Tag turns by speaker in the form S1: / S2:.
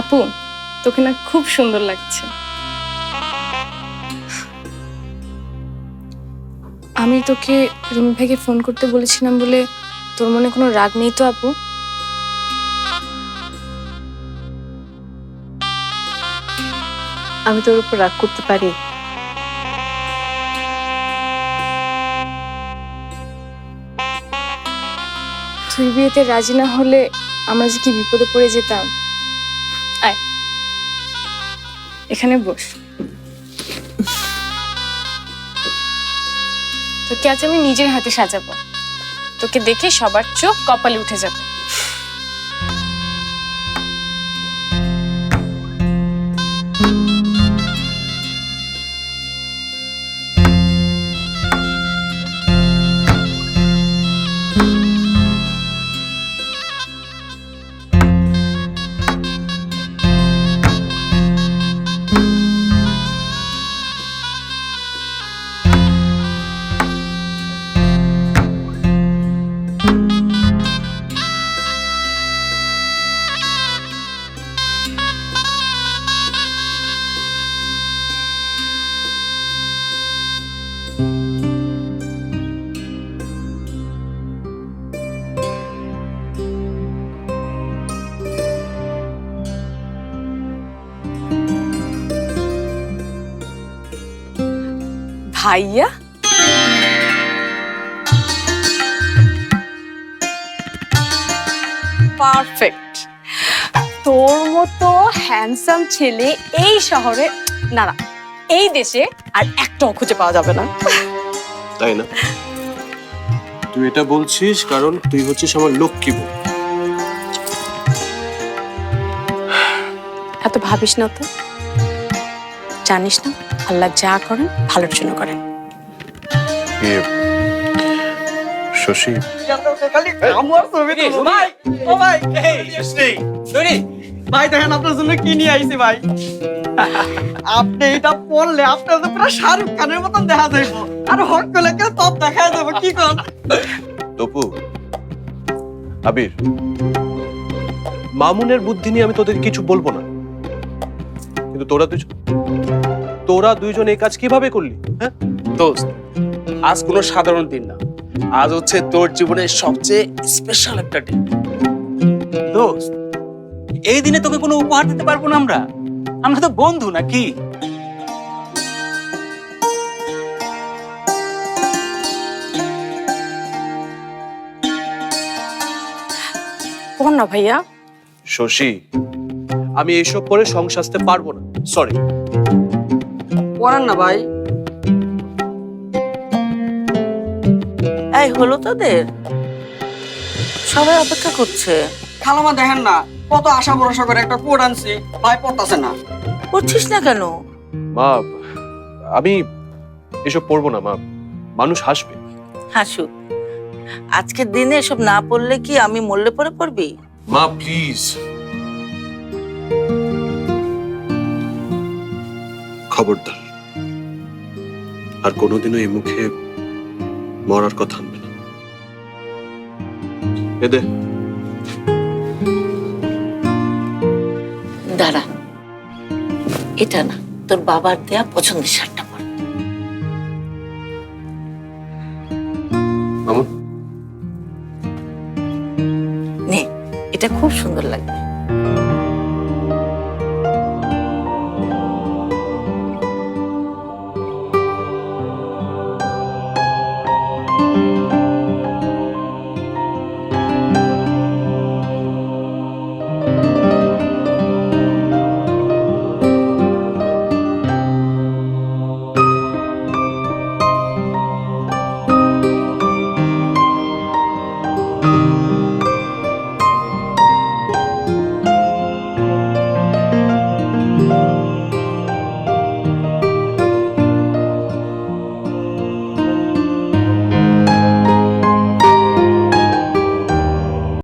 S1: আপু তোকে না খুব সুন্দর লাগছে। আমি তোকে রুমি ভাইকে ফোন করতে বলেছিলাম বলে তোর মনে কোনো রাগ নেই তো আপু?
S2: আমি তোর উপর রাগ করতে পারি।
S1: তুই বিয়েতে রাজি না হলে আমরা যে কি বিপদে পড়ে যেতাম? এখানে বস। তোকে আজ আমি নিজের হাতে সাজাবো। তোকে দেখে সবার চোখ কপালে উঠে যাবে।
S2: ভাইয়া? পারফেক্ট। তোর মতো হ্যান্ডসাম ছেলে এই শহরে না না এই দেশে আর একটাও খুঁজে পাওয়া যাবে না।
S3: তাই না? তুই এটা বলছিস কারণ তুই হচ্ছিস আমার লক্ষ্মী বউ।
S2: এত ভাবিস না তো? জানিস না আল্লাহ যা করেন ভালোর জন্য করেন।
S3: শশী।
S4: ভাই দেখেন আপনার জন্য কি নিয়ে আইছি ভাই আপনি এটা পড়লে আপনার তো পুরো শাহরুখ খানের মতন দেখা যাইব আর হট তপ দেখা যাব কি কোন
S3: তপু আবির। মামুনের বুদ্ধি নিয়ে আমি তোদের কিছু বলব না। কিন্তু তোরা দুজন তোরা দুইজন এই কাজ কীভাবে করলি হ্যাঁ?
S5: দোস্ত আজ কোনো সাধারণ দিন না। আজ হচ্ছে তোর জীবনের সবচেয়ে স্পেশাল একটা দিন। দোস্ত এই দিনে তোকে কোনো উপহার দিতে পারব না আমরা? আমরা তো বন্ধু নাকি
S2: না ভাইয়া।
S3: শশী আমি এইসব করে সংসার পারব না। সরি
S4: পড়ান না ভাই।
S6: এই হলো তোদের? সবাই অপেক্ষা করছে।
S4: খালামা দেখেন না কত আশা ভরসা করে একটা কোড আনছি ভাই পড়তাছে না।
S6: করছিস না কেন?
S3: মা আমি এসব পড়ব না মা। মানুষ হাসবে।
S6: হাসু আজকের দিনে এসব না পড়লে কি আমি মরলে পরে পড়বি?
S3: মা প্লিজ। খবরদার। আর কোনোদিনও এই মুখে মরার কথা আনবে না। এদে
S6: দাঁড়া। এটা না তোর বাবার দেয়া পছন্দের শার্টটা পর। নে এটা খুব সুন্দর লাগবে।